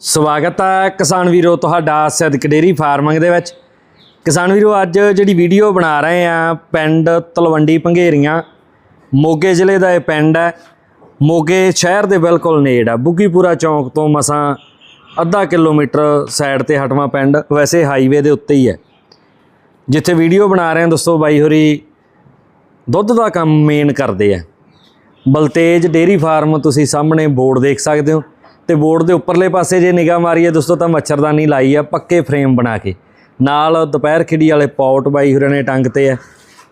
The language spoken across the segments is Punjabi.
ਸਵਾਗਤ ਹੈ ਕਿਸਾਨ ਵੀਰੋ ਤੁਹਾਡਾ ਸਿੱਧਕ ਡੇਰੀ ਫਾਰਮਿੰਗ ਦੇ ਵਿੱਚ। ਕਿਸਾਨ ਵੀਰੋ, ਅੱਜ ਜਿਹੜੀ ਵੀਡੀਓ ਬਣਾ ਰਹੇ ਆ, ਪਿੰਡ ਤਲਵੰਡੀ ਪੰਘੇਰੀਆਂ, ਮੋਗੇ ਜ਼ਿਲ੍ਹੇ ਦਾ ਇਹ ਪਿੰਡ ਹੈ। ਮੋਗੇ ਸ਼ਹਿਰ ਦੇ ਬਿਲਕੁਲ ਨੇੜ ਆ, ਬੁੱਗੀਪੁਰਾ ਚੌਂਕ ਤੋਂ ਮਸਾਂ ਅੱਧਾ ਕਿਲੋਮੀਟਰ ਸਾਈਡ ਤੇ ਹਟਵਾ ਪਿੰਡ, ਵੈਸੇ ਹਾਈਵੇ ਦੇ ਉੱਤੇ ਹੀ ਹੈ। ਜਿੱਥੇ ਵੀਡੀਓ ਬਣਾ ਰਹੇ ਆ ਦੋਸਤੋ ਬਾਈ ਹੋਰੀ, ਦੁੱਧ ਦਾ ਕੰਮ ਮੇਨ ਕਰਦੇ ਆ। ਬਲਤੇਜ ਡੇਰੀ ਫਾਰਮ ਤੁਸੀਂ ਸਾਹਮਣੇ ਬੋਰਡ ਦੇਖ ਸਕਦੇ ਹੋ। ਤੇ ਬੋਰਡ ਦੇ ਉੱਪਰਲੇ ਪਾਸੇ ਜੇ ਨਿਗਾਹ ਮਾਰੀਏ ਦੋਸਤੋ ਤਾਂ ਮੱਛਰਦਾਨੀ ਲਾਈ ਆ ਪੱਕੇ ਫਰੇਮ ਬਣਾ ਕੇ। ਨਾਲ ਦੁਪਹਿਰ ਖਿੜੀ ਵਾਲੇ ਪੌਟ ਬਾਈ ਹੋਰਾਂ ਨੇ ਟੰਗ ਤੇ ਆ।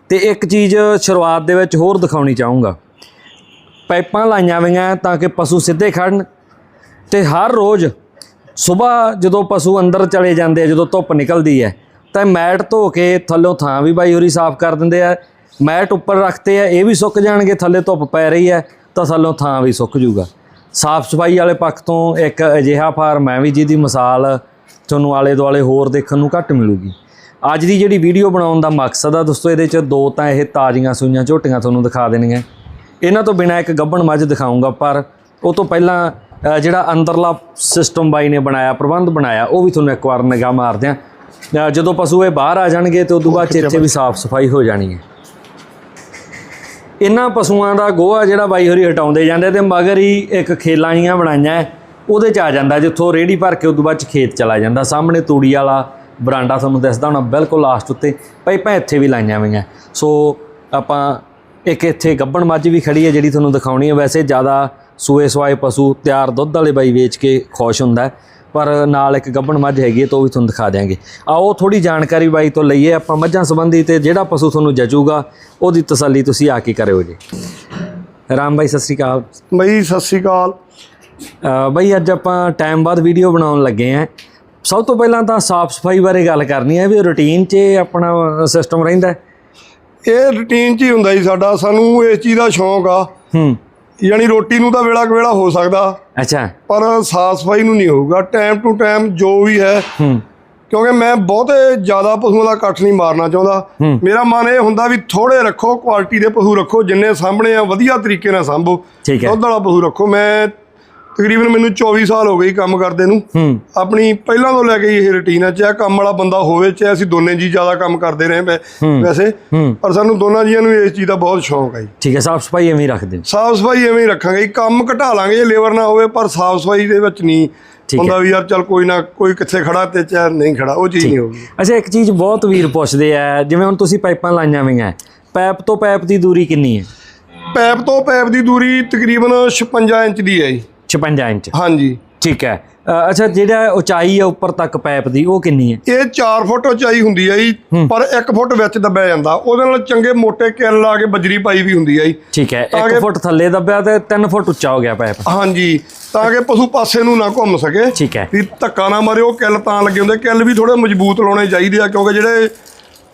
ਤੇ ਇੱਕ ਚੀਜ਼ ਸ਼ੁਰੂਆਤ ਦੇ ਵਿੱਚ ਹੋਰ ਦਿਖਾਉਣੀ ਚਾਹੂੰਗਾ। ਪਾਈਪਾਂ ਲਾਈਆਂ ਹੋਈਆਂ ਤਾਂ ਕਿ ਪਸ਼ੂ ਸਿੱਧੇ ਖੜਨ ਤੇ ਹਰ ਰੋਜ਼ ਸਵੇਰ ਜਦੋਂ ਪਸ਼ੂ ਅੰਦਰ ਚਲੇ ਜਾਂਦੇ ਆ, ਜਦੋਂ ਧੁੱਪ ਨਿਕਲਦੀ ਹੈ ਤਾਂ ਮੈਟ ਧੋ ਕੇ ਥੱਲੋਂ ਥਾਂ ਵੀ ਬਾਈ ਹੋਰੀ ਸਾਫ਼ ਕਰ ਦਿੰਦੇ ਆ। ਮੈਟ ਉੱਪਰ ਰੱਖਤੇ ਆ, ਇਹ ਵੀ ਸੁੱਕ ਜਾਣਗੇ, ਥੱਲੇ ਧੁੱਪ ਪੈ ਰਹੀ ਹੈ ਤਾਂ ਥੱਲੋਂ ਥਾਂ ਵੀ ਸੁੱਕ ਜੂਗਾ ਸਾਫ਼ ਸਫ਼ਾਈ ਵਾਲੇ ਪੱਖ ਤੋਂ ਇੱਕ ਅਜਿਹਾ ਫਾਰਮ ਹੈ ਵੀ ਜਿਹਦੀ ਮਿਸਾਲ ਤੁਹਾਨੂੰ ਆਲੇ ਦੁਆਲੇ ਹੋਰ ਦੇਖਣ ਨੂੰ ਘੱਟ ਮਿਲੂਗੀ। ਅੱਜ ਦੀ ਜਿਹੜੀ ਵੀਡੀਓ ਬਣਾਉਣ ਦਾ ਮਕਸਦ ਆ ਦੋਸਤੋ ਇਹਦੇ ਚ ਦੋ ਤਾਂ ਇਹ ਤਾਜ਼ੀਆਂ ਸੂਈਆਂ ਝੋਟੀਆਂ ਤੁਹਾਨੂੰ ਦਿਖਾ ਦੇਣੀਆਂ। ਇਹਨਾਂ ਤੋਂ ਬਿਨਾ ਇੱਕ ਗੱਬਣ ਮੱਝ ਦਿਖਾਉਂਗਾ ਪਰ ਉਹ ਤੋਂ ਪਹਿਲਾਂ ਜਿਹੜਾ ਅੰਦਰਲਾ ਸਿਸਟਮ ਬਾਈ ਨੇ ਬਣਾਇਆ ਪ੍ਰਬੰਧ ਬਣਾਇਆ ਉਹ ਵੀ ਤੁਹਾਨੂੰ ਇੱਕ ਵਾਰ ਨਿਗਾਹ ਮਾਰਦੇ ਆ ਜਦੋਂ ਪਸ਼ੂ ਇਹ ਬਾਹਰ ਆ ਜਾਣਗੇ ਤੇ ਉਦੋਂ ਬਾਅਦ 'ਚ ਇੱਥੇ ਵੀ ਸਾਫ਼ ਸਫ਼ਾਈ ਹੋ ਜਾਣੀ ਹੈ। ਇਹਨਾਂ ਪਸ਼ੂਆਂ ਦਾ ਗੋਹਾ ਜਿਹੜਾ ਬਾਈ ਹੋਰੀ ਹਟਾਉਂਦੇ ਜਾਂਦੇ ਤੇ ਮਗਰ ਹੀ ਇੱਕ ਖੇਲਾਂ ਜੀਆਂ ਬਣਾਈਆਂ ਉਹਦੇ ਚ ਆ ਜਾਂਦਾ ਜਿੱਥੋਂ ਰੇੜੀ ਭਰ ਕੇ ਉਦੋਂ ਬਾਅਦ ਚ ਖੇਤ ਚਲਾ ਜਾਂਦਾ। ਸਾਹਮਣੇ ਤੂੜੀ ਵਾਲਾ ਬਰਾਂਡਾ ਤੁਹਾਨੂੰ ਦੱਸਦਾ ਹੋਣਾ, ਬਿਲਕੁਲ ਲਾਸਟ ਉੱਤੇ। ਪਾਈਪਾਂ ਇੱਥੇ ਵੀ ਲਾਈਆਂ ਹੋਈਆਂ। ਸੋ ਆਪਾਂ ਇੱਕ ਇੱਥੇ ਗੱਬਣ ਮੱਝ ਵੀ ਖੜੀ ਹੈ ਜਿਹੜੀ ਤੁਹਾਨੂੰ ਦਿਖਾਉਣੀ ਹੈ ਵੈਸੇ ਜ਼ਿਆਦਾ ਸੂਏ ਸਵਾਏ ਪਸ਼ੂ ਤਿਆਰ ਦੁੱਧ ਵਾਲੇ ਬਾਈ ਵੇਚ ਕੇ ਖੁਸ਼ ਹੁੰਦਾ ਪਰ ਨਾਲ ਇੱਕ ਗੱਬਣ ਮੱਝ ਹੈਗੀ ਹੈ ਤਾਂ ਵੀ ਤੁਹਾਨੂੰ ਦਿਖਾ ਦਿਆਂਗੇ। ਆਓ ਥੋੜੀ ਜਾਣਕਾਰੀ ਬਾਈ ਤੋਂ ਲਈਏ ਆਪਾਂ ਮੱਝਾਂ ਸੰਬੰਧੀ ਤੇ ਜਿਹੜਾ ਪਸ਼ੂ ਤੁਹਾਨੂੰ ਜਚੂਗਾ ਉਹਦੀ ਤਸੱਲੀ ਤੁਸੀਂ ਆ ਕੇ ਕਰਿਓ ਜੀ। ਰਾਮ ਬਾਈ ਸਤਿ ਸ੍ਰੀ ਅਕਾਲ। ਬਈ ਸਤਿ ਸ਼੍ਰੀ ਅਕਾਲ। ਬਈ ਅੱਜ ਆਪਾਂ ਟਾਈਮ ਬਾਅਦ ਵੀਡੀਓ ਬਣਾਉਣ ਲੱਗੇ ਆਂ ਸਭ ਤੋਂ ਪਹਿਲਾਂ ਤਾਂ ਸਾਫ਼ ਸਫ਼ਾਈ ਬਾਰੇ ਗੱਲ ਕਰਨੀ ਹੈ ਵੀ ਰੁਟੀਨ 'ਚ ਆਪਣਾ ਸਿਸਟਮ ਰਹਿੰਦਾ। ਇਹ ਰੁਟੀਨ 'ਚ ਹੀ ਹੁੰਦਾ ਜੀ ਸਾਡਾ। ਸਾਨੂੰ ਇਸ ਚੀਜ਼ ਦਾ ਸ਼ੌਂਕ ਆ। ਹੂੰ। ਯਾਨੀ ਰੋਟੀ ਨੂੰ ਤਾਂ ਵੇਲਾ ਕਵੇਲਾ ਹੋ ਸਕਦਾ। ਅੱਛਾ। ਪਰ ਸਾਫ਼ ਸਫ਼ਾਈ ਨੂੰ ਨਹੀਂ ਹੋਊਗਾ। ਟਾਈਮ ਟੂ ਟਾਈਮ ਜੋ ਵੀ ਹੈ ਹੂੰ। ਕਿਉਂਕਿ ਮੈਂ ਬਹੁਤੇ ਜ਼ਿਆਦਾ ਪਸ਼ੂਆਂ ਦਾ ਇਕੱਠ ਨਹੀਂ ਮਾਰਨਾ ਚਾਹੁੰਦਾ। ਮੇਰਾ ਮਨ ਇਹ ਹੁੰਦਾ ਵੀ ਥੋੜੇ ਰੱਖੋ ਕੁਆਲਿਟੀ ਦੇ ਪਸ਼ੂ ਰੱਖੋ ਜਿੰਨੇ ਸਾਹਮਣੇ ਆ ਵਧੀਆ ਤਰੀਕੇ ਨਾਲ ਸੰਭੋ। ਦੁੱਧ ਵਾਲਾ ਪਸ਼ੂ ਰੱਖੋ। ਮੈਂ ਤਕਰੀਬਨ ਮੈਨੂੰ 24 ਸਾਲ ਹੋ ਗਏ ਕੰਮ ਕਰਦੇ ਨੂੰ। ਆਪਣੀ ਪਹਿਲਾਂ ਤੋਂ ਲੈ ਕੇ ਇਹ ਰੁਟੀਨ ਹੈ ਚਾਹੇ ਕੰਮ ਵਾਲਾ ਬੰਦਾ ਹੋਵੇ ਚਾਹੇ ਅਸੀਂ ਦੋਨੇ ਜੀ ਜ਼ਿਆਦਾ ਕੰਮ ਕਰਦੇ ਰਹੇ ਵੈਸੇ। ਪਰ ਸਾਨੂੰ ਦੋਨਾਂ ਜੀਆਂ ਨੂੰ ਇਸ ਚੀਜ਼ ਦਾ ਬਹੁਤ ਸ਼ੌਂਕ ਹੈ ਠੀਕ ਹੈ ਸਾਫ਼ ਸਫ਼ਾਈ ਐਵੇਂ ਹੀ ਰੱਖਦੇ ਨੇ। ਸਾਫ਼ ਸਫ਼ਾਈ ਐਵੇਂ ਹੀ ਰੱਖਾਂਗੇ। ਕੰਮ ਘਟਾ ਲਾਂਗੇ ਜੇ ਲੇਬਰ ਨਾ ਹੋਵੇ ਪਰ ਸਾਫ਼ ਸਫ਼ਾਈ ਦੇ ਵਿੱਚ ਨਹੀਂ। ਹੁੰਦਾ ਵੀ ਯਾਰ ਚੱਲ ਕੋਈ ਨਾ ਕੋਈ ਕਿੱਥੇ ਖੜਾ ਤੇ ਚਾਹੇ ਨਹੀਂ ਖੜਾ ਉਹ ਚੀਜ਼ ਨਹੀਂ ਹੋਊਗੀ। ਅੱਛਾ ਇੱਕ ਚੀਜ਼ ਬਹੁਤ ਵੀਰ ਪੁੱਛਦੇ ਆ ਜਿਵੇਂ ਹੁਣ ਤੁਸੀਂ ਪਾਈਪਾਂ ਲਾਈਆਂ ਹੋਈਆਂ ਪਾਈਪ ਤੋਂ ਪਾਈਪ ਦੀ ਦੂਰੀ ਕਿੰਨੀ ਹੈ? ਪੈਪ ਤੋਂ ਪੈਪ ਦੀ ਦੂਰੀ ਤਕਰੀਬਨ 56 ਇੰਚ ਦੀ ਹੈ ਜੀ। 56 ਇੰਚ। ਹਾਂਜੀ। ਠੀਕ ਹੈ। ਅ, ਅੱਛਾ ਜਿਹੜਾ ਉਚਾਈ ਹੈ ਉੱਪਰ ਤੱਕ ਪਾਈਪ ਦੀ ਉਹ ਕਿੰਨੀ ਹੈ? ਇਹ 4 ਫੁੱਟ ਉਚਾਈ ਹੁੰਦੀ ਹੈ ਜੀ ਪਰ 1 ਫੁੱਟ ਵਿੱਚ ਦੱਬਿਆ ਜਾਂਦਾ। ਉਹਦੇ ਨਾਲ ਚੰਗੇ ਮੋٹے ਕਿੱਲ ਲਾ ਕੇ ਬਜਰੀ ਪਾਈ ਵੀ ਹੁੰਦੀ ਹੈ ਜੀ। ਠੀਕ ਹੈ ਤਾਂ 1 ਕਿ- ਫੁੱਟ ਥੱਲੇ ਦੱਬਿਆ ਤੇ 3 ਫੁੱਟ ਉੱਚਾ ਹੋ ਗਿਆ ਪਾਈਪ। ਹਾਂਜੀ ਤਾਂ ਕਿ ਪਸ਼ੂ ਪਾਸੇ ਨੂੰ ਨਾ ਘੁੰਮ ਸਕੇ। ਠੀਕ ਹੈ। ਵੀ ਧੱਕਾ ਨਾ ਮਾਰੇ ਉਹ ਕਿੱਲ ਤਾਂ ਲੱਗੇ ਹੁੰਦੇ। ਕਿੱਲ ਵੀ ਥੋੜੇ ਮਜ਼ਬੂਤ ਲਾਉਣੇ ਚਾਹੀਦੇ ਆ ਕਿਉਂਕਿ ਜਿਹੜੇ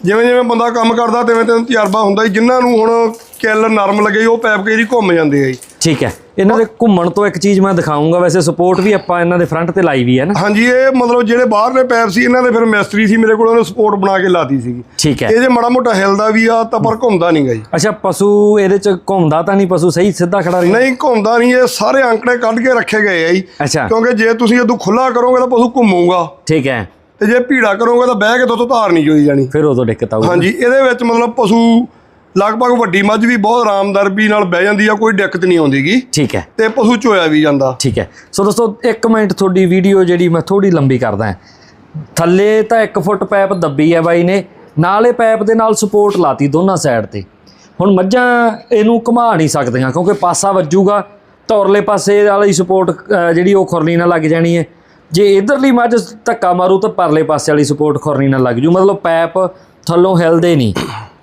ਜਿਵੇਂ ਜਿਵੇਂ ਬੰਦਾ ਕੰਮ ਕਰਦਾ ਤਿਵੇਂ ਤਿਵੇਂ ਤਜਰਬਾ ਹੁੰਦਾ ਜੀ। ਜਿਨ੍ਹਾਂ ਨੂੰ ਹੁਣ ਕਿੱਲ ਨਰਮ ਲੱਗੇ ਜੀ, ਉਹ ਪੈਪ ਕਈ ਵਾਰੀ ਘੁੰਮ ਜਾਂਦੇ ਆ ਜੀ। ਠੀਕ ਹੈ। ਇਹਨਾਂ ਦੇ ਘੁੰਮਣ ਤੋਂ ਇੱਕ ਚੀਜ਼ ਮੈਂ ਦਿਖਾਉਂਗਾ ਵੈਸੇ ਸਪੋਰਟ ਵੀ ਆਪਾਂ ਇਹਨਾਂ ਦੇ ਫਰੰਟ ਤੇ ਲਾਈ ਵੀ ਹੈ ਨਾ। ਹਾਂਜੀ ਇਹ ਮਤਲਬ ਜਿਹੜੇ ਬਾਹਰਲੇ ਪੈਪ ਸੀ ਇਹਨਾਂ ਦੇ ਫਿਰ ਮਿਸਤਰੀ ਸੀ ਮੇਰੇ ਕੋਲ ਉਹਨੇ ਸਪੋਰਟ ਬਣਾ ਕੇ ਲਾਤੀ ਸੀਗੀ। ਠੀਕ ਹੈ। ਇਹ ਜੇ ਮਾੜਾ ਮੋਟਾ ਹਿਲਦਾ ਵੀ ਆ ਤਾਂ ਪਰ ਘੁੰਮਦਾ ਨਹੀਂਗਾ ਜੀ। ਅੱਛਾ ਪਸ਼ੂ ਇਹਦੇ ਚ ਘੁੰਮਦਾ ਤਾਂ ਨਹੀਂ ਪਸ਼ੂ ਸਹੀ ਸਿੱਧਾ ਖੜਾ ਰਹੀ ਨਹੀਂ ਘੁੰਮਦਾ ਨਹੀਂ ਇਹ ਸਾਰੇ ਅੰਕੜੇ ਕੱਢ ਕੇ ਰੱਖੇ ਗਏ ਆ ਜੀ। ਅੱਛਾ। ਕਿਉਂਕਿ ਜੇ ਤੁਸੀਂ ਇਹਨੂੰ ਖੁੱਲਾ ਕਰੋਗੇ ਤਾਂ ਪਸ਼ੂ ਘੁੰਮੂਗਾ। ਠੀਕ ਹੈ। ਤੇ ਜੇ ਭੀੜਾ ਕਰੋਗੇ ਤਾਂ ਬਹਿ ਕੇ ਤੋਂ ਧਾਰ ਨਹੀਂ ਜੋਈ ਜਾਣੀ। ਫਿਰ ਉਦੋਂ ਦਿੱਕਤ ਆਊਗੀ। ਹਾਂਜੀ ਇਹਦੇ ਵਿੱਚ ਮਤਲਬ ਪਸ਼ੂ ਲਗਭਗ ਵੱਡੀ ਮੱਝ ਵੀ ਬਹੁਤ ਆਰਾਮਦਾਰ ਵੀ ਨਾਲ ਬਹਿ ਜਾਂਦੀ ਆ ਕੋਈ ਦਿੱਕਤ ਨਹੀਂ ਆਉਂਦੀਗੀ। ਠੀਕ ਹੈ। ਤੇ ਪਸ਼ੂ ਚੋਇਆ ਵੀ ਜਾਂਦਾ। ਠੀਕ ਹੈ। ਸੋ ਦੋਸਤੋ ਇੱਕ ਮਿੰਟ ਤੁਹਾਡੀ ਵੀਡੀਓ ਜਿਹੜੀ ਮੈਂ ਥੋੜੀ ਲੰਬੀ ਕਰਦਾ ਥੱਲੇ ਤਾਂ 1 ਫੁੱਟ ਪਾਈਪ ਦੱਬੀ ਹੈ ਬਾਈ ਨੇ ਨਾਲੇ ਪਾਈਪ ਦੇ ਨਾਲ ਸਪੋਰਟ ਲਾਤੀ ਦੋਨਾਂ ਸਾਈਡ ਤੇ। ਹੁਣ ਮੱਝਾਂ ਇਹਨੂੰ ਘੁਮਾ ਨਹੀਂ ਸਕਦੀਆਂ ਕਿਉਂਕਿ ਪਾਸਾ ਵੱਜੂਗਾ ਧੌਰਲੇ ਪਾਸੇ ਵਾਲੀ ਸਪੋਰਟ ਜਿਹੜੀ ਉਹ ਖੁਰਨੀ ਨਾਲ ਲੱਗ ਜਾਣੀ ਹੈ। ਜੇ ਇਧਰਲੀ ਮੱਝ ਧੱਕਾ ਮਾਰੂ ਤਾਂ ਪਰਲੇ ਪਾਸੇ ਵਾਲੀ ਸਪੋਰਟ ਖੁਰਨੀ ਨਾਲ ਲੱਗ ਜੂ। ਮਤਲਬ ਪਾਈਪ ਥੱਲੋਂ ਹਿਲਦੇ ਨਹੀਂ।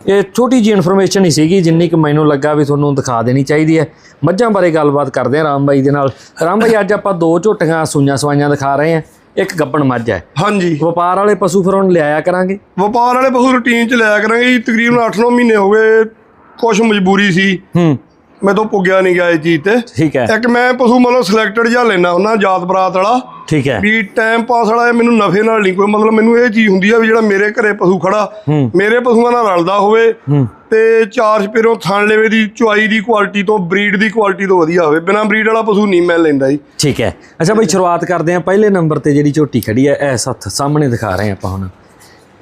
ਇਹ ਛੋਟੀ ਜੀ ਇਨਫੋਰਮੇਸ਼ਨ ਹੀ ਸੀਗੀ ਜਿੰਨੀ ਕਿ ਮੈਨੂੰ ਲੱਗਾ ਵੀ ਤੁਹਾਨੂੰ ਦਿਖਾ ਦੇਣੀ ਚਾਹੀਦੀ ਹੈ। ਮੱਝਾਂ ਬਾਰੇ ਗੱਲਬਾਤ ਕਰਦੇ ਹਾਂ ਰਾਮ ਬਾਈ ਦੇ ਨਾਲ। ਰਾਮ ਬਾਈ ਅੱਜ ਆਪਾਂ ਦੋ ਝੋਟੀਆਂ ਸੂਈਆਂ ਸਵਾਈਆਂ ਦਿਖਾ ਰਹੇ ਹਾਂ। ਇੱਕ ਗੱਬਣ ਮੱਝ ਹੈ। ਹਾਂਜੀ। ਵਪਾਰ ਵਾਲੇ ਪਸ਼ੂ ਫਿਰ ਹੁਣ ਲਿਆਇਆ ਕਰਾਂਗੇ। ਵਪਾਰ ਵਾਲੇ ਪਸ਼ੂ ਰੂਟੀਨ ਚ ਲਿਆ ਕਰਾਂਗੇ ਜੀ। ਤਕਰੀਬਨ 8-9 ਮਹੀਨੇ ਹੋ ਗਏ ਕੁਝ ਮਜਬੂਰੀ ਸੀ। ਹੂੰ। ਮੈਂ ਤੋਂ ਪੁੱਗਿਆ ਨਹੀਂ ਗਿਆ ਇਹ ਚੀਜ਼ ਤੇ। ਠੀਕ ਹੈ। ਇੱਕ ਮੈਂ ਪਸ਼ੂ ਮਤਲਬ ਸਿਲੈਕਟਡ ਜਿਹਾ ਲੈਣਾ ਹੁੰਦਾ ਜਾਤ ਬਰਾਤ ਵਾਲਾ। ਠੀਕ ਹੈ। ਵੀ ਟਾਈਮ ਪਾਸ ਵਾਲਾ ਇਹ ਮੈਨੂੰ ਨਫੇ ਨਾਲ ਨਹੀਂ ਕੋਈ ਮਤਲਬ ਮੈਨੂੰ ਇਹ ਚੀਜ਼ ਹੁੰਦੀ ਆ ਵੀ ਜਿਹੜਾ ਮੇਰੇ ਘਰੇ ਪਸ਼ੂ ਖੜਾ। ਮੇਰੇ ਪਸ਼ੂਆਂ ਨਾਲ ਰਲਦਾ ਹੋਵੇ ਤੇ ਚਾਰ ਸਪੇਰੋਂ ਥਣ ਲੇਵੇ ਦੀ ਚੁਆਈ ਦੀ ਕੁਆਲਿਟੀ ਤੋਂ ਬਰੀਡ ਦੀ ਕੁਆਲਿਟੀ ਤੋਂ ਵਧੀਆ ਹੋਵੇ। ਬਿਨਾਂ ਬਰੀਡ ਵਾਲਾ ਪਸ਼ੂ ਨਹੀਂ ਮੈਂ ਲੈਂਦਾ ਜੀ। ਠੀਕ ਹੈ। ਅੱਛਾ ਬਈ ਸ਼ੁਰੂਆਤ ਕਰਦੇ ਹਾਂ। ਪਹਿਲੇ ਨੰਬਰ ਤੇ ਜਿਹੜੀ ਝੋਟੀ ਖੜੀ ਹੈ ਇਸ ਹੱਥ ਸਾਹਮਣੇ ਦਿਖਾ ਰਹੇ ਆਪਾਂ ਹੁਣ।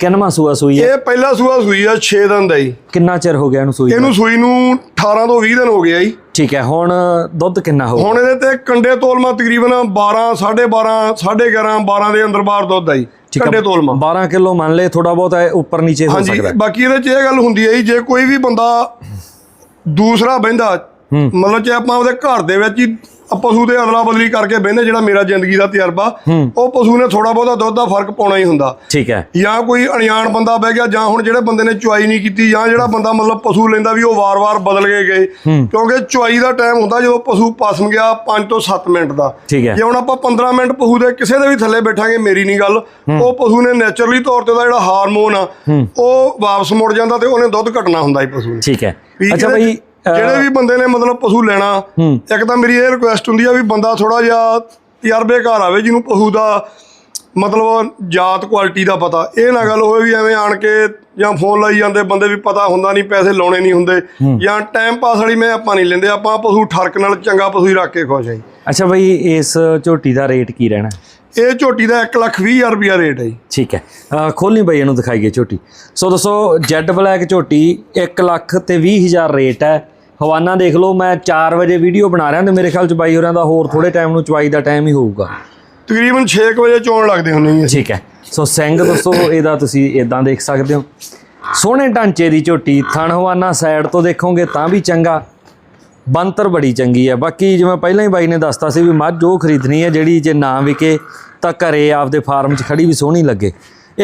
ਕਿੰਨਵਾਂ ਸੂਆ ਸੂਈ ਹੈ ਇਹ ਪਹਿਲਾ ਸੂਆ ਸੂਈ ਆ 6 ਦਿਨ ਦਾ ਜੀ ਕਿੰਨਾ ਚਿਰ ਹੋ ਗਿਆ ਇਹਨੂੰ ਸੂਈ ਨੂੰ? ਇਹਨੂੰ ਸੂਈ ਨੂੰ 18 ਤੋਂ 20 ਦਿਨ ਹੋ ਗਏ ਆ ਜੀ ਠੀਕ ਹੈ ਹੁਣ ਦੁੱਧ ਕਿੰਨਾ ਹੋਊ ਹੁਣ ਇਹਦੇ ਤੇ ਕੰਡੇ ਤੋਲਮਾ ਤਕਰੀਬਨ 12 12.5 11.5 12 ਦੇ ਅੰਦਰ ਬਾਹਰ ਦੁੱਧ ਆ ਜੀ ਠੀਕ ਕੰਡੇ ਤੋਲਮਾ 12 ਕਿਲੋ ਮੰਨ ਲਏ ਥੋੜਾ ਬਹੁਤ ਹੈ ਉੱਪਰ ਨੀਚੇ ਹੋ ਹਾਂਜੀ ਸਕਦਾ ਹੈ। ਬਾਕੀ ਇਹਦੇ ਚ ਇਹ ਗੱਲ ਹੁੰਦੀ ਹੈ ਜੀ ਜੇ ਕੋਈ ਵੀ ਬੰਦਾ ਦੂਸਰਾ ਬਹਿੰਦਾ। ਮਤਲਬ ਜੇ ਆਪਾਂ ਉਹਦੇ ਘਰ ਦੇ ਵਿੱਚ ਹੀ ਪਸ਼ੂ ਦੇ ਅਦਲਾ ਬਦਲੀ ਕਰਕੇ ਬਹਿੰਦੇ ਜਿਹੜਾ ਮੇਰਾ ਜ਼ਿੰਦਗੀ ਦਾ ਤਜਰਬਾ। ਉਹ ਪਸ਼ੂ ਨੇ ਥੋੜਾ ਬਹੁਤਾ ਦੁੱਧ ਦਾ ਫ਼ਰਕ ਪਾਉਣਾ ਹੀ ਹੁੰਦਾ। ਠੀਕ ਹੈ। ਜਾਂ ਕੋਈ ਅਣਜਾਣ ਬੰਦਾ ਬਹਿ ਗਿਆ ਜਾਂ ਹੁਣ ਜਿਹੜੇ ਬੰਦੇ ਨੇ ਚੁਆਈ ਨਹੀਂ ਕੀਤੀ ਜਾਂ ਜਿਹੜਾ ਬੰਦਾ ਮਤਲਬ ਪਸ਼ੂ ਲੈਂਦਾ ਵੀ ਉਹ ਵਾਰ-ਵਾਰ ਬਦਲ ਕੇ ਗਏ। ਕਿਉਂਕਿ ਚੁਆਈ ਦਾ ਟਾਈਮ ਹੁੰਦਾ ਜਦੋਂ ਪਸ਼ੂ ਪਸਮ ਗਿਆ 5 ਤੋਂ 7 ਮਿੰਟ ਦਾ। ਠੀਕ ਹੈ। ਜੇ ਹੁਣ ਆਪਾਂ 15 ਮਿੰਟ ਪਸ਼ੂ ਦੇ ਕਿਸੇ ਦੇ ਵੀ ਥੱਲੇ ਬੈਠਾਂਗੇ ਮੇਰੀ ਨਹੀਂ ਗੱਲ। ਉਹ ਪਸ਼ੂ ਨੇ ਨੇਚਰਲੀ ਤੌਰ ਤੇ ਉਹਦਾ ਜਿਹੜਾ ਹਾਰਮੋਨ ਆ ਉਹ ਵਾਪਸ ਮੁੜ ਜਾਂਦਾ ਤੇ ਉਹਨੇ ਦੁੱਧ ਘਟਣਾ ਹੁੰਦਾ ਹੀ ਪਸ਼ੂ ਨੇ। ਠੀਕ ਹੈ। ਅੱਛਾ ਬਈ ਜਿਹੜੇ ਵੀ ਬੰਦੇ ਨੇ ਮਤਲਬ ਪਸ਼ੂ ਲੈਣਾ। ਇੱਕ ਤਾਂ ਮੇਰੀ ਇਹ ਰਿਕੁਐਸਟ ਹੁੰਦੀ ਆ ਵੀ ਬੰਦਾ ਥੋੜਾ ਜਿਹਾ ਤਜਰਬੇਕਾਰ ਆਵੇ ਜਿਹਨੂੰ ਪਸ਼ੂ ਦਾ ਮਤਲਬ ਜਾਤ ਕੁਆਲਿਟੀ ਦਾ ਪਤਾ। ਇਹ ਨਾ ਗੱਲ ਹੋਵੇ ਵੀ ਐਵੇਂ ਆਣ ਕੇ ਜਾਂ ਫੋਨ ਲਾਈ ਜਾਂਦੇ ਬੰਦੇ ਵੀ ਪਤਾ ਹੁੰਦਾ ਨਹੀਂ ਪੈਸੇ ਲਾਉਣੇ ਨਹੀਂ ਹੁੰਦੇ। ਜਾਂ ਟਾਈਮ ਪਾਸ ਵਾਲੀ ਮੈਂ ਆਪਾਂ ਨਹੀਂ ਲੈਂਦੇ ਆਪਾਂ ਪਸ਼ੂ ਠਰਕ ਨਾਲ ਚੰਗਾ ਪਸ਼ੂ ਹੀ ਰੱਖ ਕੇ ਖੁਸ਼ ਆ ਜੀ। ਅੱਛਾ ਬਈ ਇਸ ਝੋਟੀ ਦਾ ਰੇਟ ਕੀ ਰਹਿਣਾ? ਇਹ ਝੋਟੀ ਦਾ 1 ਲੱਖ 20 ਹਜ਼ਾਰ ਰੁਪਿਆ ਰੇਟ ਹੈ ਜੀ। ਠੀਕ ਹੈ। ਖੋਲ੍ਹੀ ਬਈ ਇਹਨੂੰ ਦਿਖਾਈਏ ਝੋਟੀ। ਸੋ ਦੱਸੋ ਜੈਡ ਬਲੈਕ ਝੋਟੀ 1 ਲੱਖ ਤੇ 20 ਹਜ਼ਾਰ ਰੇਟ ਹੈ। ਹਵਾਨਾ ਦੇਖ ਲਓ ਮੈਂ 4 ਵਜੇ ਵੀਡੀਓ ਬਣਾ ਰਿਹਾ ਤੇ ਮੇਰੇ ਖਿਆਲ ਚ ਬਾਈ ਹੋਰਾਂ ਦਾ ਹੋਰ ਥੋੜੇ ਟਾਈਮ ਨੂੰ ਚਵਾਈ ਦਾ ਟਾਈਮ ਹੀ ਹੋਊਗਾ। ਤਕਰੀਬਨ 6 ਵਜੇ ਚੋਣ ਲੱਗਦੇ ਹੁੰਦੇ ਜੀ। ਠੀਕ ਹੈ। ਸੋ ਸਿੰਘ ਦੋਸਤੋ ਇਹਦਾ ਤੁਸੀਂ ਇਦਾਂ ਦੇਖ ਸਕਦੇ ਹੋ। ਸੋਹਣੇ ਢਾਂਚੇ ਦੀ ਝੋਟੀ ਥਣ ਹਵਾਨਾ ਸਾਈਡ ਤੋਂ ਦੇਖੋਗੇ ਤਾਂ ਵੀ ਚੰਗਾ। ਬੰਤਰ ਬੜੀ ਚੰਗੀ ਹੈ ਬਾਕੀ ਜਿਵੇਂ ਪਹਿਲਾਂ ਹੀ ਬਾਈ ਨੇ ਦੱਸਤਾ ਸੀ ਵੀ ਮੱਝ ਉਹ ਖਰੀਦਣੀ ਹੈ ਜਿਹੜੀ ਜੇ ਨਾ ਵਿਕੇ ਤਾਂ ਘਰੇ ਆਪਦੇ ਫਾਰਮ 'ਚ ਖੜੀ ਵੀ ਸੋਹਣੀ ਲੱਗੇ।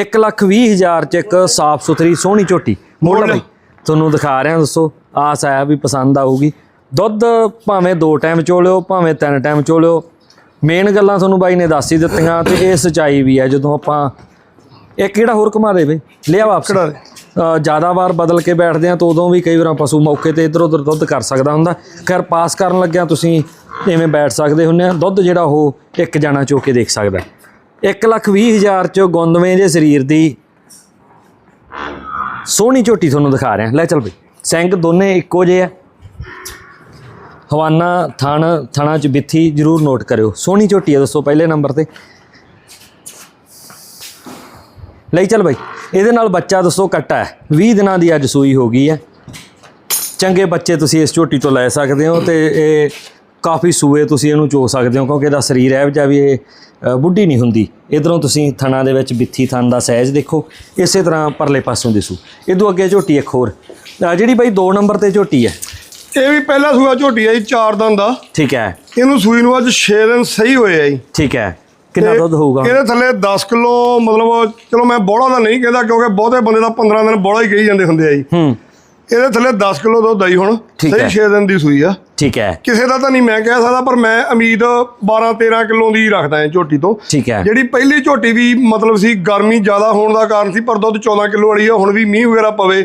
1 ਲੱਖ 20 ਹਜ਼ਾਰ 'ਚ ਇੱਕ ਸਾਫ਼ ਸੁਥਰੀ ਸੋਹਣੀ ਝੋਟੀ। ਮੋੜ ਮੋੜ ਬਈ ਤੁਹਾਨੂੰ ਦਿਖਾ ਰਿਹਾ ਦੱਸੋ ਆਸ ਆਇਆ ਵੀ ਪਸੰਦ ਆਊਗੀ। ਦੁੱਧ ਭਾਵੇਂ ਦੋ ਟਾਈਮ ਚੋਲਿਓ ਭਾਵੇਂ ਤਿੰਨ ਟਾਈਮ ਚੋਲਿਓ। ਮੇਨ ਗੱਲਾਂ ਤੁਹਾਨੂੰ ਬਾਈ ਨੇ ਦੱਸ ਹੀ ਦਿੱਤੀਆਂ ਤੇ ਇਹ ਸਚਾਈ ਵੀ ਹੈ ਜਦੋਂ ਆਪਾਂ ਇੱਕ ਕਿਹੜਾ ਹੋਰ ਘੁਮਾ ਦੇ ਬਈ? ਲਿਆ ਵਾਪਸ ਜ਼ਿਆਦਾ ਵਾਰ ਬਦਲ ਕੇ ਬੈਠਦੇ ਆ ਤਾਂ ਉਦੋਂ ਵੀ ਕਈ ਵਾਰ ਪਸ਼ੂ ਮੌਕੇ ਤੇ ਇਧਰ ਉਧਰ ਦੁੱਧ ਕਰ ਸਕਦਾ ਹੁੰਦਾ। ਖੈਰ, ਪਾਸ ਕਰਨ ਲੱਗਿਆ ਤੁਸੀਂ ਐਵੇਂ ਬੈਠ ਸਕਦੇ ਹੁੰਦੇ ਆ। ਦੁੱਧ ਜਿਹੜਾ ਉਹ ਇੱਕ ਜਾਣਾ ਚੋ ਕੇ ਦੇਖ ਸਕਦਾ। 1 ਲੱਖ 20 ਹਜ਼ਾਰ ਚ ਗੁੰਦਵੇਂ ਦੇ ਸਰੀਰ ਦੀ ਸੋਹਣੀ ਝੋਟੀ ਤੁਹਾਨੂੰ ਦਿਖਾ ਰਿਹਾ। ਲੈ ਚੱਲ ਬਈ, ਸਿੰਘ ਦੋਨੇ ਇੱਕੋ ਜਿਹੇ ਆ। ਹਵਾਨਾ ਥਣ, ਥਣਾ ਚ ਬਿੱਥੀ ਜਰੂਰ ਨੋਟ ਕਰਿਓ। ਸੋਹਣੀ ਝੋਟੀ ਆ, ਦੱਸੋ ਪਹਿਲੇ ਨੰਬਰ ਤੇ। ਲਈ ਚੱਲ ਬਾਈ। ਇਹਦੇ ਨਾਲ ਬੱਚਾ ਦੱਸੋ ਕੱਟਾ ਹੈ। 20 ਦਿਨਾਂ ਦੀ ਅੱਜ ਸੂਈ ਹੋ ਗਈ ਹੈ। ਚੰਗੇ ਬੱਚੇ ਤੁਸੀਂ ਇਸ ਝੋਟੀ ਤੋਂ ਲੈ ਸਕਦੇ ਹੋ ਤੇ ਇਹ ਕਾਫੀ ਸੂਏ ਤੁਸੀਂ ਇਹਨੂੰ ਚੋ ਸਕਦੇ ਹੋ ਕਿਉਂਕਿ ਇਹਦਾ ਸਰੀਰ ਹੈ ਜਿਹਾ ਵੀ ਇਹ ਬੁੱਢੀ ਨਹੀਂ ਹੁੰਦੀ। ਇਧਰੋਂ ਤੁਸੀਂ ਥਣਾ ਦੇ ਵਿੱਚ ਬਿੱਥੀ ਥਣ ਦਾ ਸਾਈਜ਼ ਦੇਖੋ ਇਸੇ ਤਰ੍ਹਾਂ ਪਰਲੇ ਪਾਸੋਂ ਦਿਸੂ ਇਦੋਂ ਅੱਗੇ ਝੋਟੀ ਇੱਕ ਹੋਰ। ਜਿਹੜੀ ਬਾਈ 2 ਨੰਬਰ ਤੇ ਝੋਟੀ ਹੈ। ਇਹ ਵੀ ਪਹਿਲਾ ਸੂਆ ਝੋਟੀ ਆ ਜੀ ਚਾਰ ਦਿਨ ਦਾ। ਠੀਕ ਹੈ। ਇਹਨੂੰ ਸੂਈ ਨੂੰ ਅੱਜ 6 ਦਿਨ ਸਹੀ ਹੋਏ ਆ ਜੀ। ਠੀਕ ਹੈ। ਕਿੰਨਾ ਦੁੱਧ ਹੋਊਗਾ? ਇਹਦੇ ਥੱਲੇ 10 ਕਿਲੋ ਮਤਲਬ ਚਲੋ ਮੈਂ ਬੋੜਾ ਦਾ ਨਹੀਂ ਕਹਿੰਦਾ ਕਿਉਂਕਿ ਬਹੁਤੇ ਬੰਦੇ ਦਾ 15 ਦਿਨ ਬੋੜਾ ਹੀ ਕਹੀ ਜਾਂਦੇ ਹੁੰਦੇ ਆ ਜੀ। ਹੂੰ। ਇਹਦੇ ਥੱਲੇ 10 ਕਿਲੋ ਦੁੱਧ ਆਈ ਹੁਣ ਸਹੀ ਹੈ। 6 ਦਿਨ ਦੀ ਸੂਈ ਆ। ਠੀਕ ਹੈ। ਕਿਸੇ ਦਾ ਤਾਂ ਨਹੀਂ ਮੈਂ ਕਹਿ ਸਕਦਾ ਪਰ ਮੈਂ ਉਮੀਦ 12 13 ਕਿਲੋ ਦੀ ਰੱਖਦਾ ਹਾਂ ਝੋਟੀ ਤੋਂ। ਠੀਕ ਹੈ। ਜਿਹੜੀ ਪਹਿਲੀ ਝੋਟੀ ਵੀ ਮਤਲਬ ਸੀ ਗਰਮੀ ਜ਼ਿਆਦਾ ਹੋਣ ਦਾ ਕਾਰਨ ਸੀ ਪਰ ਦੁੱਧ 14 ਕਿਲੋ ਵਾਲੀ ਆ ਹੁਣ ਵੀ ਮੀਂਹ ਵਗੈਰਾ ਪਵੇ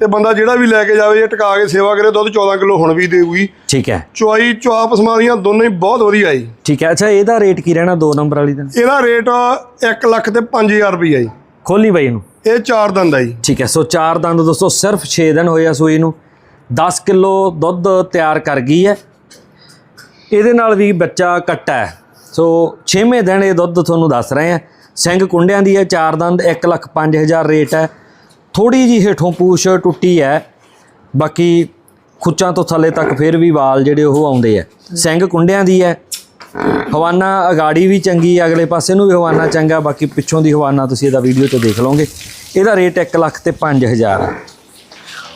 ਤੇ ਬੰਦਾ ਜਿਹੜਾ ਵੀ ਲੈ ਕੇ ਜਾਵੇ ਜੇ ਟਿਕਾ ਕੇ ਸੇਵਾ ਕਰੇ ਦੁੱਧ 14 ਕਿਲੋ ਹੁਣ ਵੀ ਦੇਊਗੀ। ਠੀਕ ਹੈ। ਚੁਆਈ ਚੁਆ ਪਸਮਾਰੀਆਂ ਦੋਨੇ ਹੀ ਬਹੁਤ ਵਧੀਆ ਜੀ। ਠੀਕ ਹੈ। ਅੱਛਾ ਇਹਦਾ ਰੇਟ ਕੀ ਰਹਿਣਾ 2 ਨੰਬਰ ਵਾਲੀ ਦਾ? ਇਹਦਾ ਰੇਟ 1 ਲੱਖ ਤੇ 5000 ਰੁਪਈਆ ਜੀ। ਖੋਲੀ ਬਾਈ ਇਹਨੂੰ। ਇਹ ਚਾਰ ਦੰਦ ਆ ਜੀ। ਠੀਕ ਹੈ। ਸੋ ਚਾਰ ਦੰਦ ਦੋਸਤੋ ਸਿਰਫ 6 ਦਿਨ ਹੋਏ ਆ ਸੂਈ ਨੂੰ। 10 ਕਿਲੋ ਦੁੱਧ ਤਿਆਰ ਕਰ ਗਈ ਹੈ। ਇਹਦੇ ਨਾਲ ਵੀ ਬੱਚਾ ਕੱਟਾ ਹੈ। ਸੋ 6ਵੇਂ ਦਿਨ ਇਹ ਦੁੱਧ ਤੁਹਾਨੂੰ ਦੱਸ ਰਹੇ ਆ ਸਿੰਘ ਕੁੰਡਿਆਂ ਦੀ ਹੈ ਚਾਰ ਦੰਦ 1 ਲੱਖ 5000 ਰੇਟ ਹੈ। ਥੋੜੀ ਜੀ ਹੇਠੋਂ ਪੂਛ ਟੁੱਟੀ ਹੈ। ਬਾਕੀ ਖੁੱਚਾਂ ਤੋਂ ਥੱਲੇ ਤੱਕ ਫਿਰ ਵੀ ਵਾਲ ਜਿਹੜੇ ਉਹ ਆਉਂਦੇ ਆ ਸਿੰਘ ਕੁੰਡਿਆਂ ਦੀ ਹੈ। ਹਵਾਨਾ ਅਗਾੜੀ ਵੀ ਚੰਗੀ ਹੈ। ਅਗਲੇ ਪਾਸੇ ਨੂੰ ਵੀ ਹਵਾਨਾ ਚੰਗਾ ਬਾਕੀ ਪਿੱਛੋਂ ਦੀ ਹਵਾਨਾ ਤੁਸੀਂ ਇਹਦਾ ਵੀਡੀਓ ਤੇ ਦੇਖ ਲਓਗੇ। ਇਹਦਾ ਰੇਟ 1 ਲੱਖ ਤੇ 5000 ਹੈ।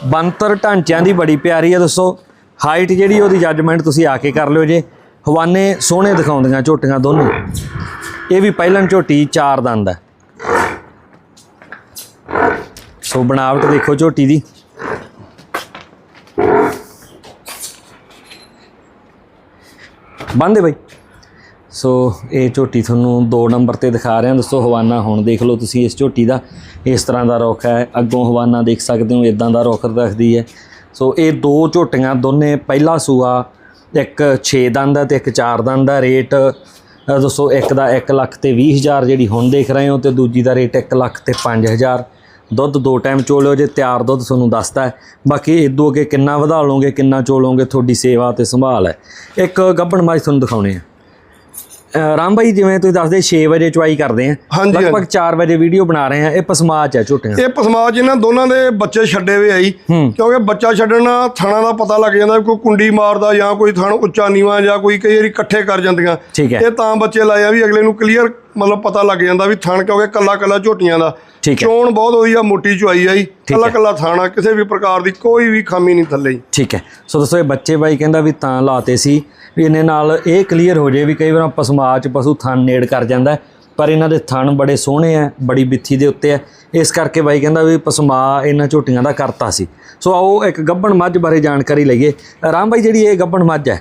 ਬਣਤਰ ਢਾਂਚਿਆਂ ਦੀ ਬੜੀ ਪਿਆਰੀ ਹੈ ਦੋਸਤੋ। ਹਾਈਟ ਜਿਹੜੀ ਉਹਦੀ ਜੱਜਮੈਂਟ ਤੁਸੀਂ ਆ ਕੇ ਕਰ ਲਿਓ ਜੇ। ਹਵਾਨੇ ਸੋਹਣੇ ਦਿਖਾਉਂਦੀਆਂ ਝੋਟੀਆਂ ਦੋਨੋਂ। ਇਹ ਵੀ ਪਹਿਲਨ ਝੋਟੀ ਚਾਰ ਦੰਦ ਹੈ। ਸੋ ਬਣਾਵਟ ਦੇਖੋ ਝੋਟੀ ਦੀ। ਬੰਦੇ ਬਈ। ਸੋ ਇਹ ਝੋਟੀ ਤੁਹਾਨੂੰ 2 ਨੰਬਰ ਤੇ ਦਿਖਾ ਰਿਹਾ। ਦੋਸਤੋ ਹਵਾਨਾ ਹੁਣ ਦੇਖ ਲਓ ਤੁਸੀਂ ਇਸ ਝੋਟੀ ਦਾ। ਇਸ ਤਰ੍ਹਾਂ ਦਾ ਰੁੱਖ ਹੈ। ਅੱਗੋਂ ਹਵਾਨਾ ਦੇਖ ਸਕਦੇ ਹੋ ਇਦਾਂ ਦਾ ਰੁੱਖ ਰੱਖਦੀ ਹੈ। ਸੋ ਇਹ ਦੋ ਝੋਟੀਆਂ ਦੋਨੇ ਪਹਿਲਾ ਸੂਆ ਇੱਕ 6 ਦੰਦ ਹੈ ਤੇ ਇੱਕ 4 ਦੰਦ ਦਾ ਰੇਟ ਅ, ਦੋਸਤੋ ਇੱਕ ਦਾ 1 ਲੱਖ ਤੇ 20 ਹਜ਼ਾਰ ਜਿਹੜੀ ਹੁਣ ਦੇਖ ਰਹੇ ਹੋ ਤੇ ਦੂਜੀ ਦਾ ਰੇਟ 1 ਲੱਖ ਤੇ 5 ਹਜ਼ਾਰ। ਦੁੱਧ ਦੋ ਟਾਈਮ ਚੋਲਿਓ ਜੇ ਤਿਆਰ ਦੁੱਧ ਤੁਹਾਨੂੰ ਦੱਸਦਾ ਬਾਕੀ ਇਦੋਂ ਅੱਗੇ ਕਿੰਨਾ ਵਧਾ ਲਓਗੇ ਕਿੰਨਾ ਚੋਲੋਗੇ ਤੁਹਾਡੀ ਸੇਵਾ ਤੇ ਸੰਭਾਲ ਹੈ। ਇੱਕ ਗੱਭਣ ਮਾਈ ਤੁਹਾਨੂੰ ਦਿਖਾਉਣੇ ਆ। ਰਾਮ ਭਾਈ ਜਿਵੇਂ ਤੁਸੀਂ ਦੱਸਦੇ 6 ਵਜੇ ਚੁਆਈ ਕਰਦੇ ਆ। ਲਗਭਗ 4 ਵਜੇ ਵੀਡੀਓ ਬਣਾ ਰਹੇ ਆ। ਇਹ ਪਸਮਾਚ ਹੈ ਝੋਟੀਆਂ ਇਹ ਪਸਮਾਜ ਇਹਨਾਂ ਦੋਨਾਂ ਦੇ ਬੱਚੇ ਛੱਡੇ ਹੋਏ ਆਈ। ਕਿਉਂਕਿ ਬੱਚਾ ਛੱਡਣ ਥਣਾ ਦਾ ਪਤਾ ਲੱਗ ਜਾਂਦਾ ਵੀ ਕੋਈ ਕੁੰਡੀ ਮਾਰਦਾ ਜਾਂ ਕੋਈ ਥਣ ਉੱਚਾ ਨੀਵਾ ਜਾਂ ਕੋਈ ਕਈ ਵਾਰੀ ਇਕੱਠੇ ਕਰ ਜਾਂਦੀਆਂ। ਇਹ ਤਾਂ ਬੱਚੇ ਲਾਏ ਆ ਵੀ ਅਗਲੇ ਨੂੰ ਕਲੀਅਰ ਮਤਲਬ ਪਤਾ ਲੱਗ ਜਾਂਦਾ ਵੀ ਥਣ ਕਿਉਂਕਿ ਕੱਲਾ ਕੱਲਾ ਝੋਟੀਆਂ ਦਾ। ਚੋਣ ਬਹੁਤ ਵਧੀਆ ਮੋਟੀ ਚੁਆਈ ਆਈ ਕੱਲਾ ਕੱਲਾ ਥਾਣਾ ਕਿਸੇ ਵੀ ਪ੍ਰਕਾਰ ਦੀ ਕੋਈ ਵੀ ਖਾਮੀ ਨਹੀਂ ਥੱਲੇ ਠੀਕ ਹੈ। ਸੋ ਦੋਸਤੋ ਇਹ ਬੱਚੇ ਬਾਈ ਕਹਿੰਦਾ ਵੀ ਤਾਂ ਲਾਤੇ ਸੀ ਵੀ ਇਹਨੇ ਨਾਲ ਇਹ ਕਲੀਅਰ ਹੋ ਜੇ ਵੀ ਕਈ ਵਾਰ ਪਸਮਾਚ ਪਸ਼ੂ ਥਣ ਨੇੜ ਕਰ ਜਾਂਦਾ ਪਰ ਇਹਨਾਂ ਦੇ ਥਣ ਬੜੇ ਸੋਹਣੇ ਆ ਬੜੀ ਬਿੱਥੀ ਦੇ ਉੱਤੇ ਆ। ਇਸ ਕਰਕੇ ਬਾਈ ਕਹਿੰਦਾ ਵੀ ਪਸਮਾ ਇਹਨਾਂ ਝੋਟੀਆਂ ਦਾ ਕਰਤਾ ਸੀ। ਸੋ ਆਓ ਇੱਕ ਗੱਬਣ ਮੱਝ ਬਾਰੇ ਜਾਣਕਾਰੀ ਲਈਏ। ਰਾਮ ਬਾਈ ਜਿਹੜੀ ਇਹ ਗੱਬਣ ਮੱਝ ਹੈ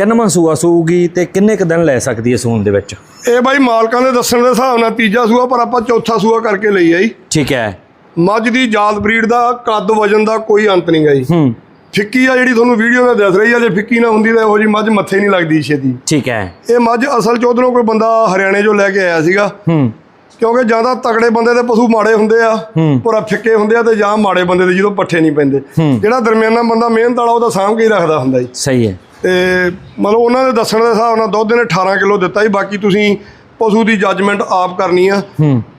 ਕਿੰਨਵਾਂ ਸੂਆ ਸੂਗੀ ਤੇ ਕਿੰਨੇ ਕ ਦਿਨ ਲੈ ਸਕਦੀ ਹੈ ਸੂਣ ਦੇ ਵਿੱਚ? ਇਹ ਬਾਈ ਮਾਲਕਾਂ ਦੇ ਦੱਸਣ ਦੇ ਹਿਸਾਬ ਨਾਲ ਤੀਜਾ ਸੂਆ ਪਰ ਆਪਾਂ ਚੌਥਾ ਸੂਆ ਕਰਕੇ ਲਈ ਆਈ। ਠੀਕ ਹੈ। ਮੱਝ ਦੀ ਜਾਤ ਬਰੀਡ ਦਾ ਕੱਦ ਵਜਨ ਦਾ ਕੋਈ ਅੰਤ ਨਹੀਂ ਗਈ ਹੂੰ। ਫਿੱਕੀ ਆ ਜਿਹੜੀ ਤੁਹਾਨੂੰ ਵੀਡੀਓ ਵਿੱਚ ਦਿਸ ਰਹੀ ਆ ਜੇ ਫਿੱਕੀ ਨਾ ਹੁੰਦੀ ਤਾਂ ਇਹੋ ਜੀ ਮੱਝ ਮੱਥੇ ਨਹੀਂ ਲੱਗਦੀ ਛੇਤੀ। ਠੀਕ ਹੈ। ਇਹ ਮੱਝ ਅਸਲ ਚ ਉਧਰੋਂ ਕੋਈ ਬੰਦਾ ਹਰਿਆਣੇ ਚੋਂ ਲੈ ਕੇ ਆਇਆ ਸੀਗਾ। ਹੂੰ। ਕਿਉਂਕਿ ਜ਼ਿਆਦਾ ਤਕੜੇ ਬੰਦੇ ਦੇ ਪਸ਼ੂ ਮਾੜੇ ਹੁੰਦੇ ਆ। ਪੂਰਾ ਫਿੱਕੇ ਹੁੰਦੇ ਆ ਤੇ ਜਾਂ ਮਾੜੇ ਬੰਦੇ ਦੇ ਜਦੋਂ ਪੱਠੇ ਨਹੀਂ ਪੈਂਦੇ। ਜਿਹੜਾ ਦਰਮਿਆਨਾ ਬੰਦਾ ਮਿਹਨਤ ਵਾਲਾ ਉਹਦਾ ਸਾਂਭ ਕੇ ਹੀ ਰੱਖਦਾ ਹੁੰਦਾ ਜੀ। ਸਹੀ ਹੈ। ਤੇ ਮਤਲਬ ਉਹਨਾਂ ਦੇ ਦੱਸਣ ਦੇ ਹਿਸਾਬ ਨਾਲ ਦੁੱਧ ਨੇ 18 ਕਿਲੋ ਦਿੱਤਾ ਜੀ ਬਾਕੀ ਤੁਸੀਂ ਪਸ਼ੂ ਦੀ ਜੱਜਮੈਂਟ ਆਪ ਕਰਨੀ ਆ।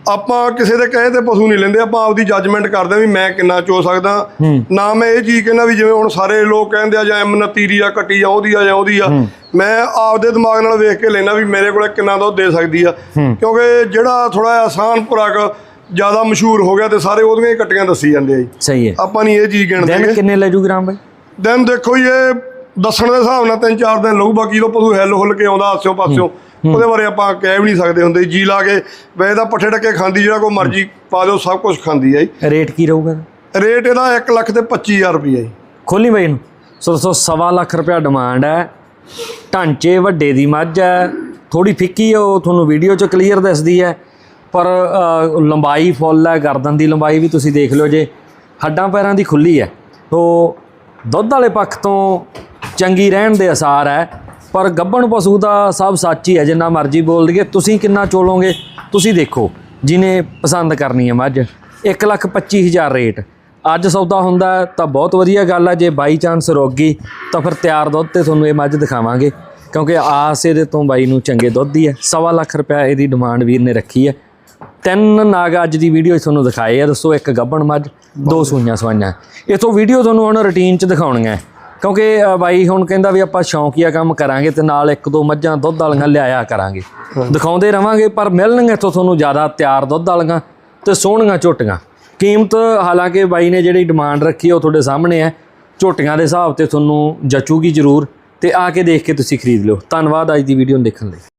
ਆਪਾਂ ਕਿਸੇ ਦੇ ਕਹੇ ਤੇ ਪਸ਼ੂ ਨਹੀਂ ਲੈਂਦੇ ਆਪਾਂ ਆਪਦੀ ਜੱਜਮੈਂਟ ਕਰਦੇ ਆ ਵੀ ਮੈਂ ਕਿੰਨਾ ਚੋ ਸਕਦਾ। ਨਾ ਮੈਂ ਇਹ ਚੀਜ਼ ਕਹਿੰਦਾ ਵੀ ਜਿਵੇਂ ਹੁਣ ਸਾਰੇ ਲੋਕ ਕਹਿੰਦੇ ਆ ਜਾਂ ਐਮ ਤੀਰੀ ਆ ਕੱਟੀ ਆ ਉਹਦੀ ਆ ਜਾਂ ਉਹਦੀ ਆ। ਮੈਂ ਆਪਦੇ ਦਿਮਾਗ ਨਾਲ ਵੇਖ ਕੇ ਲੈਣਾ ਵੀ ਮੇਰੇ ਕੋਲੇ ਕਿੰਨਾ ਦੁੱਧ ਦੇ ਸਕਦੀ ਆ। ਕਿਉਂਕਿ ਜਿਹੜਾ ਥੋੜਾ ਜਿਹਾ ਆਸਾਨ ਪੁਰਕ ਜ਼ਿਆਦਾ ਮਸ਼ਹੂਰ ਹੋ ਗਿਆ ਤੇ ਸਾਰੇ ਉਹਦੀਆਂ ਹੀ ਕੱਟੀਆਂ ਦੱਸੀ ਜਾਂਦੇ ਆ ਜੀ। ਸਹੀ ਹੈ। ਆਪਾਂ ਨਹੀਂ ਇਹ ਚੀਜ਼ ਗਿਣਦੇ ਦਿਨ ਕਿੰਨੇ ਲੈ ਜੂਗੀ ਰਾਮ ਬਾਈ? ਦਿਨ ਦੇਖੋ ਜੀ ਇਹ ਦੱਸਣ ਦੇ ਹਿਸਾਬ ਨਾਲ ਤਿੰਨ ਚਾਰ ਦਿਨ ਲਊ ਬਾਕੀ ਜਦੋਂ ਪਸ਼ੂ ਹਿੱਲ ਹੁੱਲ ਕੇ ਆਉਂਦਾ ਆਸਿਓ ਪਾਸਿਓ। ਉਹਦੇ ਬਾਰੇ ਆਪਾਂ ਕਹਿ ਵੀ ਨਹੀਂ ਸਕਦੇ ਹੁੰਦੇ। ਜੀ ਲਾ ਕੇ ਵੈਸੇ ਤਾਂ ਪੱਠੇ ਟੱਕੇ ਖਾਂਦੀ ਜਿਹੜਾ ਕੋਈ ਮਰਜ਼ੀ ਪਾ ਦਿਓ ਸਭ ਕੁਝ ਖਾਂਦੀ ਹੈ ਜੀ। ਰੇਟ ਕੀ ਰਹੂਗਾ? ਰੇਟ ਇਹਦਾ 1 ਲੱਖ ਤੇ 25000 ਰੁਪਏ ਜੀ। ਖੋਲੀ ਬਾਈ ਨੂੰ ਸੋ ਦੋਸਤੋ ਸਵਾ ਲੱਖ ਰੁਪਇਆ ਡਿਮਾਂਡ ਹੈ। ਢਾਂਚੇ ਵੱਡੇ ਦੀ ਮੱਝ ਹੈ। ਥੋੜੀ ਫਿੱਕੀ ਹੈ ਉਹ ਤੁਹਾਨੂੰ ਵੀਡੀਓ 'ਚ ਕਲੀਅਰ ਦਿਸਦੀ ਹੈ। ਪਰ ਲੰਬਾਈ ਫੁੱਲ ਹੈ ਗਰਦਨ ਦੀ ਲੰਬਾਈ ਵੀ ਤੁਸੀਂ ਦੇਖ ਲਿਓ ਜੇ। ਹੱਡਾਂ ਪੈਰਾਂ ਦੀ ਖੁੱਲੀ ਹੈ। ਤੋ ਦੁੱਧ ਵਾਲੇ ਪੱਖ ਤੋਂ ਚੰਗੀ ਰਹਿਣ ਦੇ ਅਸਾਰ ਹੈ ਪਰ ਗੱਭਣ ਪਸ਼ੂ ਦਾ ਸਭ ਸੱਚ ਹੀ ਹੈ ਜਿੰਨਾ ਮਰਜ਼ੀ ਬੋਲ ਦਈਏ। ਤੁਸੀਂ ਕਿੰਨਾ ਚੋਲੋਗੇ? ਤੁਸੀਂ ਦੇਖੋ ਜਿਹਨੇ ਪਸੰਦ ਕਰਨੀ ਹੈ ਮੱਝ 1 ਲੱਖ 25 ਹਜ਼ਾਰ ਰੇਟ। ਅੱਜ ਸੌਦਾ ਹੁੰਦਾ ਤਾਂ ਬਹੁਤ ਵਧੀਆ ਗੱਲ ਹੈ ਜੇ ਬਾਈ ਚਾਂਸ ਰੁਕ ਗਈ ਤਾਂ ਫਿਰ ਤਿਆਰ ਦੁੱਧ ਤੇ ਤੁਹਾਨੂੰ ਇਹ ਮੱਝ ਦਿਖਾਵਾਂਗੇ ਕਿਉਂਕਿ ਆਸ ਇਹਦੇ ਤੋਂ ਬਾਈ ਨੂੰ ਚੰਗੇ ਦੁੱਧ ਦੀ ਹੈ। ਸਵਾ ਲੱਖ ਰੁਪਇਆ ਇਹਦੀ ਡਿਮਾਂਡ ਵੀਰ ਨੇ ਰੱਖੀ ਹੈ। ਤਿੰਨ ਨਾਗ ਅੱਜ ਦੀ ਵੀਡੀਓ ਤੁਹਾਨੂੰ ਦਿਖਾਏ ਆ। ਦੱਸੋ ਇੱਕ ਗੱਬਣ ਮੱਝ ਦੋ ਸੂਈਆਂ ਸਵਾਈਆਂ। ਇਹ ਤੋਂ ਵੀਡੀਓ ਤੁਹਾਨੂੰ ਹੁਣ ਰੁਟੀਨ 'ਚ ਦਿਖਾਉਣੀਆਂ ਹੈ। ਕਿਉਂਕਿ ਬਾਈ ਹੁਣ ਕਹਿੰਦਾ ਵੀ ਆਪਾਂ ਸ਼ੌਂਕੀਆ ਕੰਮ ਕਰਾਂਗੇ ਤੇ ਨਾਲ ਇੱਕ ਦੋ ਮੱਝਾਂ ਦੁੱਧ ਵਾਲੀਆਂ ਲਿਆਇਆ ਕਰਾਂਗੇ। ਦਿਖਾਉਂਦੇ ਰਵਾਂਗੇ ਪਰ ਮਿਲਣਗੇ ਇੱਥੋਂ ਤੁਹਾਨੂੰ ਜ਼ਿਆਦਾ ਤਿਆਰ ਦੁੱਧ ਵਾਲੀਆਂ ਤੇ ਸੋਹਣੀਆਂ ਝੋਟੀਆਂ। ਕੀਮਤ ਹਾਲਾਂਕਿ ਬਾਈ ਨੇ ਜਿਹੜੀ ਡਿਮਾਂਡ ਰੱਖੀ ਹੈ ਉਹ ਤੁਹਾਡੇ ਸਾਹਮਣੇ ਹੈ ਝੋਟੀਆਂ ਦੇ ਹਿਸਾਬ ਤੇ ਤੁਹਾਨੂੰ ਜਚੂਗੀ ਜ਼ਰੂਰ ਤੇ ਆ ਕੇ ਦੇਖ ਕੇ ਤੁਸੀਂ ਖਰੀਦ ਲਿਓ। ਧੰਨਵਾਦ ਅੱਜ ਦੀ ਵੀਡੀਓ ਨੂੰ ਦੇਖਣ ਲਈ।